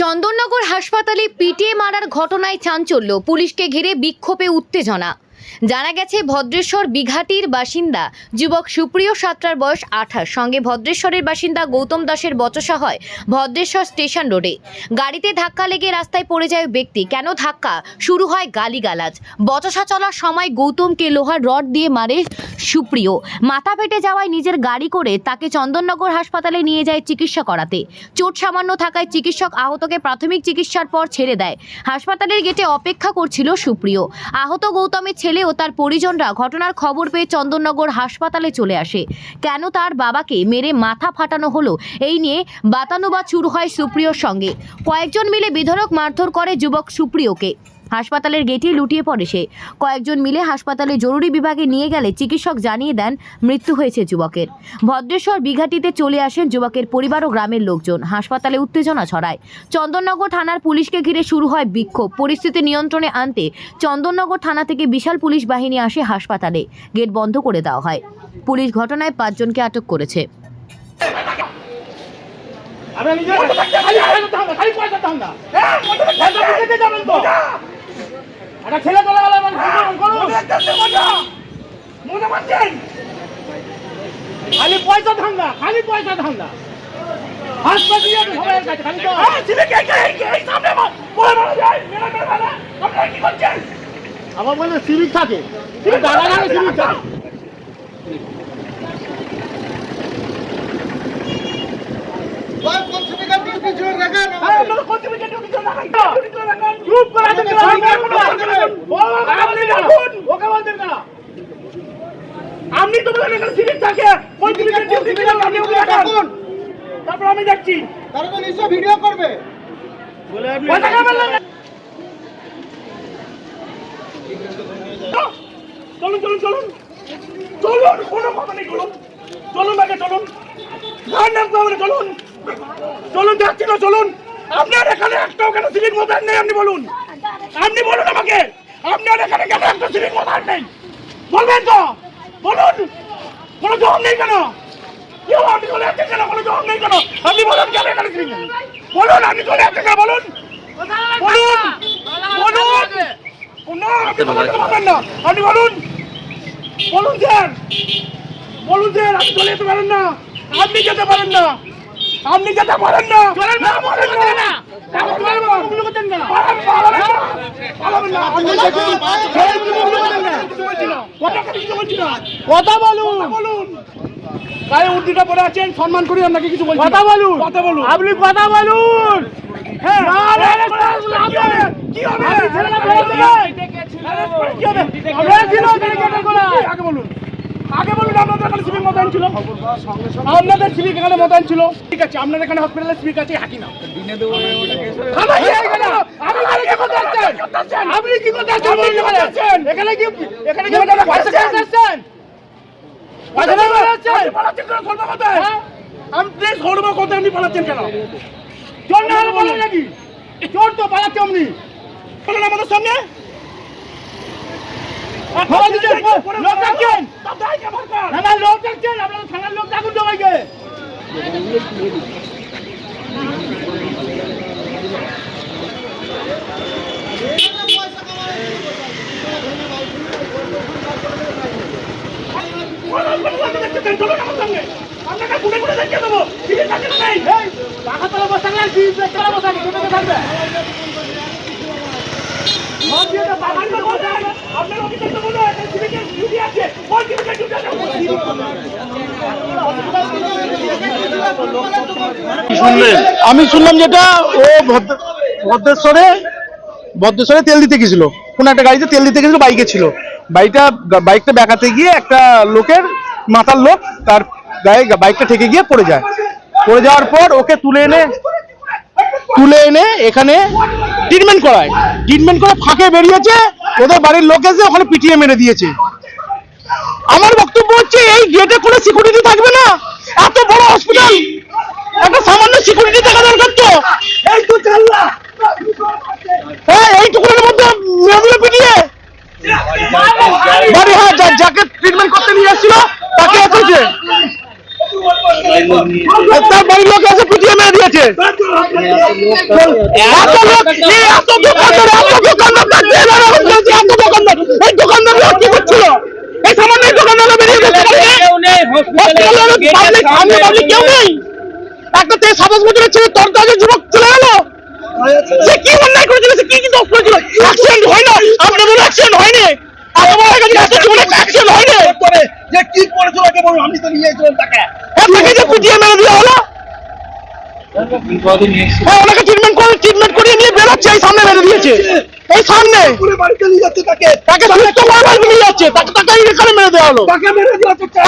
চন্দননগর হাসপাতালে পিটিয়ে মারার ঘটনায় চাঞ্চল্য। পুলিশকে ঘিরে বিক্ষোভে উত্তেজনা। জানা গেছে, ভদ্রেশ্বর বিঘাটির বাসিন্দা, যুবক সুপ্রিয় সাতটার বয়স আঠাশ। সঙ্গে ভদ্রেশ্বরের বাসিন্দা গৌতম দাসের বচসা হয় ভদ্রেশ্বর স্টেশন রোডে। গাড়িতে ধাক্কা লেগে রাস্তায় পড়ে যায় ব্যক্তি। কেন ধাক্কা? শুরু হয় গালিগালাজ। বচসা চলার সময় গৌতমকে লোহার রড দিয়ে মারে সুপ্রিয়। মাথা ফেটে যাওয়ায় নিজের গাড়ি করে তাকে চন্দননগর হাসপাতালে নিয়ে যায় চিকিৎসা করাতে। চোট সামান্য থাকায় চিকিৎসক আহতকে প্রাথমিক চিকিৎসার পর ছেড়ে দেয়। হাসপাতালের গেটে অপেক্ষা করছিল সুপ্রিয়। আহত গৌতমের ছেলে ও তার পরিজনরা ঘটনার খবর পেয়ে চন্দননগর হাসপাতালে চলে আসে। কেন তার বাবাকে মেরে মাথা ফাটানো হলো, এই নিয়ে বাতানুবাদ শুরু হয় সুপ্রিয়র সঙ্গে। কয়েকজন মিলে বিধরক মারধর করে যুবক সুপ্রিয়কে। হাসপাতালের গেটেই লুটিয়ে পড়ে সে। কয়েকজন মিলে হাসপাতালে জরুরি বিভাগে নিয়ে গেলে চিকিৎসক জানিয়ে দেন, মৃত্যু হয়েছে যুবকের। ভদ্রেশ্বর বিঘাটিতে চলে আসেন যুবকের পরিবার ও গ্রামের লোকজন। হাসপাতালে উত্তেজনা ছড়ায়। চন্দননগর থানার পুলিশকে ঘিরে শুরু হয় বিক্ষোভ। পরিস্থিতি নিয়ন্ত্রণে আনতে চন্দননগর থানা থেকে বিশাল পুলিশ বাহিনী আসে হাসপাতালে। গেট বন্ধ করে দেওয়া হয়। পুলিশ ঘটনায় পাঁচজনকে আটক করেছে। আমরা নিজে খালি দাও না খালি পয়সা দাও না। হ্যাঁ? দিতে যাবেন তো। একটা ছেলে চলে গেল মানে মনে পাচ্ছেন খালি পয়সা ধান্দা খালি পয়সা ধান্দা। হাসপাতালে দিয়ে সবাই কাছে খালি তো ছেলে কে কে এই সামনে বলে। মারা যায় মেরা মেরা মারা আপনারা কি করছেন? আমার বলে সিভিক থাকে। দাদা না সিভিক থাকে। হ্যাঁ, আপনারা কোন সিভিকের ডিউটি করে? আপনি রাখুন। ওকে বলছেন কেন? আপনি তো বলেন এখানে সিভিক থাকে সিভিকের ডিউটি করে আপনি ওকে রাখুন। তারপর আমি যাচ্ছি তারা তো নিশ্চয় ভিডিও করবে। পয়সা খাবেন না। চলুন চলুন চলুন। চলুন কোনো কথা নেই চলুন। চলুন আগে চলুন। গান নাম চলুন। চলুন যাচ্ছি না চলুন। আপনার এখানে একটাও কেন সিভিক মোতায়েন নেই, আপনি বলুন। আপনি বলুন আমাকে। আপনার এখানে কেন একটা সিভিক মোতায়েন নেই? বলবেন তো? বলুন। কোনো জবাব নেই কেন? কি হলো? আপনি চলে যাচ্ছেন কেন? কোনো জবাব নেই কেন? আপনি বলুন কেন এখানে নেই বলুন, আপনি চলে যাচ্ছেন কেন? বলুন। বলুন। বলুন। না, আপনি না? আপনি বলুন। বলুন স্যার। বলুন স্যার, আপনি চলে যেতে পারেন না। আপনি যেতে পারেন না। আপনি যেতে পারেন না না, পারেন না। কথা বলুন বলুন গায়ে উর্দিটা পরে আছেন সম্মান করি আপনাকে কিছু বলছি কথা বলুন কথা বলুন আপনি কথা বলুন হ্যাঁ কি হবে আগে বলুন আপনাদের এখানে সিভিক মোতায়েন ছিল? আপনাদের সিভিক এখানে মোতায়েন ছিল? ঠিক আছে আপনাদের এখানে হসপিটালে সিভিক আছে হাঁটি না আপনি এখানে কি করতে আসছেন? এখানে কি এখানে কি পয়সা আসছেন? আপনি আপনি সর্ব কথায় আপনি পালাচ্ছেন কেন? চোর না হলে নাকি? চোর তো পালাচ্ছে আপনি। বলেন আমাদের সামনে। লোক ডাকছেন। না, না, লোক ডাকছেন। আপনারা থানার লোক ডাকুন সবাইকে। সঙ্গে। আপনাকে ঘুরে ঘুরে দেখিয়ে দেবো। টিকিট থাকে না নাই? এই, পাখাতলা বসালে আর কি বেচারা বসাবে? কোথায় থাকবে? ভোট দিয়ে তো বাগানটা বসান। আপনার অফিসে তো বলো, এখানে সিভিকের ডিউটি আছে। কোন সিভিকের ডিউটি আছে? আমি শুনলাম যেটা ও ভদ্র- ভদ্রেশ্বরে ভদ্রেশ্বরে তেল দিতে গেছিল। কোন একটা গাড়িতে তেল দিতে গেছিল, বাইকে ছিল। বাইকটা বাইকটা বেঁকাতে গিয়ে একটা লোকের মাথার লোক তার গায়ে বাইকটা ঠেকে গিয়ে পড়ে যায়। পড়ে যাওয়ার পর ওকে তুলে এনে তুলে এনে এখানে ট্রিটমেন্ট করায়। ট্রিটমেন্ট করে ফাঁকে বেরিয়েছে, ওদের বাড়ির লোক এসে ওখানে পিটিয়ে মেরে দিয়েছে। আমার বক্তব্য হচ্ছে, এই গেটে কোনো সিকিউরিটি থাকবে না। এত বড় হসপিটাল সিকিউরিটি থাকা দরকার তো? এই তো চাল্লা হ্যাঁ এইটুকুনের মধ্যে মেয়েগুলো পিটিয়ে। বাড়ি হ্যাঁ যা- যাকে ট্রিটমেন্ট করতে নিয়ে এসেছিল তাকে এসেছে। তার বাড়ির লোক এসে পিটিয়ে মেরে দিয়েছে। এত লোক এত দোকানদার এত দোকানদার এত দোকানদার। এই দোকানদাররা কি করছিল? এই সামান্য এই দোকানদাররা বেরিয়ে গেছে। হসপিটালে পাবলিক সামনে পাবলিক কেউ নেই? একটা তেইশ সাতাশ বছরের ছেলে তোর কাছে যুবক চলে গেল সে কি অন্যায় করেছিল সে কি কি দোষ করেছিল? অ্যাক্সিডেন্ট হয় না। আমরা বলে অ্যাক্সিডেন্ট হয়নি হয়ে অ্যাক্সিডেন্ট হয়নি যে কি করেছিল আগে বলুন আমি তো নিয়েছিলাম টাকা এটাকে যে পিটিয়ে মেরে দেওয়া হলো? হ্যাঁ ওনাকে ট্রিটমেন্ট করে ট্রিটমেন্ট করিয়ে নিয়ে বেরোচ্ছে এই সামনে মেরে দিয়েছে। এই সামনে। বাড়িতে নিয়ে যাচ্ছে তাকে। তাকে সুস্থ নিয়ে যাচ্ছে। তাকে তাকে মেরে দেওয়া হলো। তাকে মেরে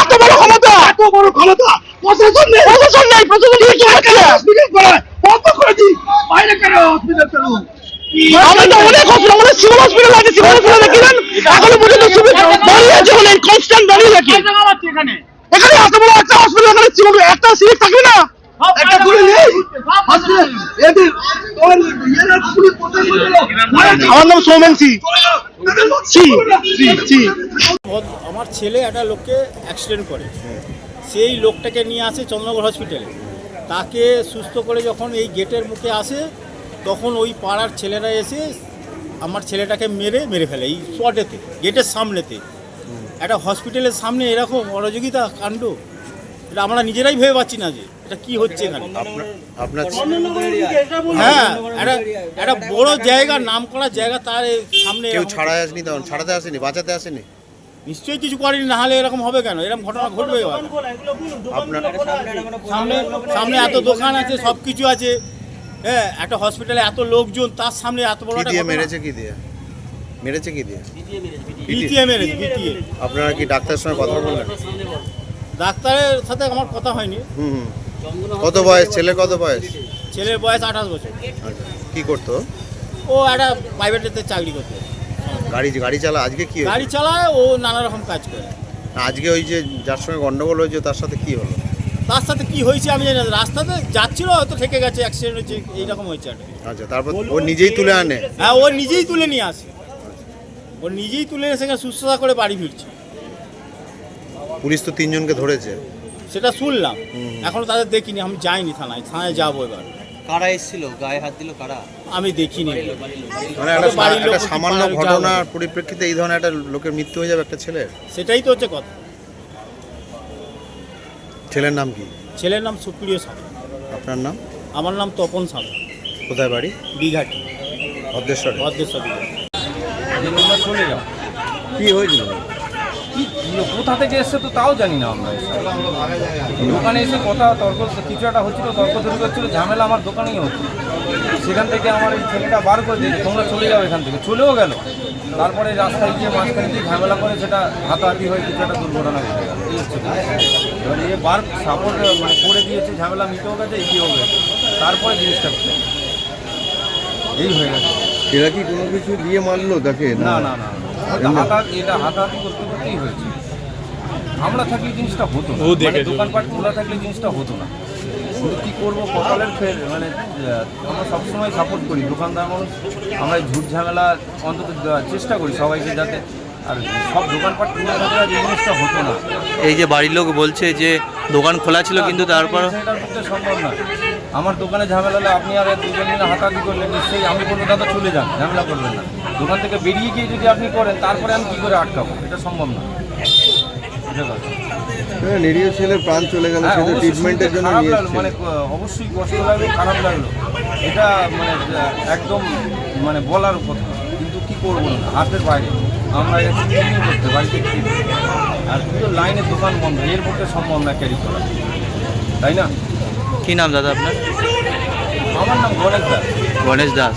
এত বড় ক্ষমতা। এত বড় ক্ষমতা। প্রশাসন নেই প্রশাসন নেই প্রশাসন কিছু হচ্ছে হসপিটাল করা? বন্ধ করেছি বাইরে কেন হসপিটাল চালু আমাদের অনেক হসপিটাল আমাদের সিভিল হসপিটাল আছে সিভিল হসপিটাল দেখিলেন এখনও পর্যন্ত সিভিল দাঁড়িয়ে আছে ওখানে কনস্ট্যান্ট দাঁড়িয়ে রাখি এখানে? এত বড় একটা হসপিটাল এখানে সিভিল একটা সিভিল থাকবে না? একটা করে নেই? হসপিটাল এদের নাম সৌমেন সি। আমার ছেলে একটা লোককে অ্যাক্সিডেন্ট করে। সেই লোকটাকে নিয়ে আসে চন্দ্রনগর হসপিটালে। তাকে সুস্থ করে যখন এই গেটের মুখে আসে তখন ওই পাড়ার ছেলেরা এসে আমার ছেলেটাকে মেরে মেরে ফেলে এই স্পটেতে গেটের সামনেতে। একটা হসপিটালের সামনে এরকম অরাজকিতা কাণ্ড। এটা আমরা নিজেরাই ভেবে পাচ্ছি না যে এটা কি হচ্ছে এখানে। আপনার হ্যাঁ একটা একটা বড় জায়গা নাম করা জায়গা তার সামনে কেউ এরকম- আসেনি তখন? ছাড়াতে আসেনি? বাঁচাতে আসেনি? নিশ্চয়ই কিছু করেনি না হলে এরকম হবে কেন? এরকম ঘটনা ঘটবে? সামনে সামনে এত দোকান আছে সব কিছু আছে। হ্যাঁ একটা হসপিটালে এত লোকজন তার সামনে এত বড় কি একটা দিয়ে মেরেছে কি দিয়ে? মেরেছে কি দিয়ে? বিটিএ মেরেছে বিটিএ আপনারা কি ডাক্তারের সঙ্গে কথা বললেন? ডাক্তারের সাথে আমার কথা হয়নি। হুম কত বয়স? ছেলে কত বয়স? ছেলের বয়স আঠাশ বছর। আচ্ছা কি করতো? ও একটা প্রাইভেটেতে চাকরি করতে। গাড়ি গাড়ি চালা আজকে কি হয়েছে? গাড়ি চালায় ও নানা রকম কাজ করে। আজকে ওই যে যার সঙ্গে গন্ডগোল হয়েছে তার সাথে কি হলো? তার সাথে কি হয়েছে আমি জানি না। রাস্তাতে যাচ্ছিল হয়তো ঠেকে গেছে অ্যাক্সিডেন্ট হয়েছে এইরকম হয়েছে আর কি। আচ্ছা তারপর ও নিজেই তুলে আনে? হ্যাঁ ও নিজেই তুলে নিয়ে আসে। ও নিজেই তুলে এসে এখানে সুস্থতা করে বাড়ি ফিরছে। পুলিশ তো তিনজনকে ধরেছে। সেটা শুনলাম। এখনও তাদের দেখিনি আমি যাইনি থানায়। থানায় যাব এবার। কারা এসেছিল? গায়ে হাত দিল কারা? আমি দেখিনি। মানে একটা সা- বাড়ির লোক একটা সামান্য পাড়ার ঘটনার পরিপ্রেক্ষিতে এই ধরনের একটা লোকের মৃত্যু হয়ে যাবে একটা ছেলের? সেটাই তো হচ্ছে কথা। ছেলের নাম কি? ছেলের নাম সুপ্রিয় সামা আপনার নাম? আমার নাম তপন সামা কোথায় বাড়ি? দীঘাটি ভদ্রেশ্বরে। ভদ্রেশ্বর দীঘা আমরা চলে যাও। কি হয়েছিল? কি কোথা থেকে এসছে তো তাও জানি না আমরা। দোকানে এসে কথা তর্ক কিছু একটা হচ্ছিল তর্ক তর্ক হচ্ছিল ঝামেলা আমার দোকানেই হচ্ছে। সেখান থেকে আমার এই ছেলেটা বার করে দিয়েছে তোমরা চলে যাও এখান থেকে। চলেও গেল। তারপরে রাস্তায় গিয়ে মাঝখানে গিয়ে ঝামেলা করে সেটা হাতাহাতি হয়ে কিছু একটা দুর্ঘটনা ঘটে গেল। এই হচ্ছে এবার এ বার সাপোর্ট মানে করে দিয়েছে ঝামেলা মিটেও গেছে এগিয়েও গেছে। তারপরে জিনিসটা এই হয়ে গেছে। এরা কি কোনো কিছু দিয়ে মারলো তাকে? না। না না হাতাহাতি এটা হাতাহাতি করতে করতেই হয়েছে। আমরা থাকলে জিনিসটা হতো না। মানে দোকানপাট খোলা থাকলে জিনিসটা হতো না। কিন্তু কী করব কপালের ফের মানে আমরা সবসময় সাপোর্ট করি। দোকানদার মানুষ আমরা ঝুট ঝামেলা অন্তত দেওয়ার চেষ্টা করি সবাইকে যাতে আর সব দোকানপাট খোলা থাকলে আর এই জিনিসটা হতো না। এই যে বাড়ির লোক বলছে যে দোকান খোলা ছিল কিন্তু তারপর পক্ষে সম্ভব না। আমার দোকানে ঝামেলা হলে আপনি আর দুজন মিলে হাতাহাতি করলেন নিশ্চয়ই আমি কোনো দাদা চলে যান ঝামেলা করবেন না। দোকান থেকে বেরিয়ে গিয়ে যদি আপনি করেন তারপরে আমি কী করে আটকাবো? এটা সম্ভব না? নিরীহ ছেলের প্রাণ চলে গেল হ্যাঁ, সেটা ট্রিটমেন্টের জন্য নিয়ে মানে অবশ্যই কষ্ট লাগল খারাপ লাগল। এটা মানে একদম মানে বলার কথা। কিন্তু কি করব না হাতের বাইরে। আমরা এটা করতে বাড়িতে আর পুরো লাইনের দোকান বন্ধ এর পক্ষে সম্ভব না ক্যারি করা। তাই না? কি নাম দাদা আপনার? আমার নাম গণেশ দাস। গণেশ দাস।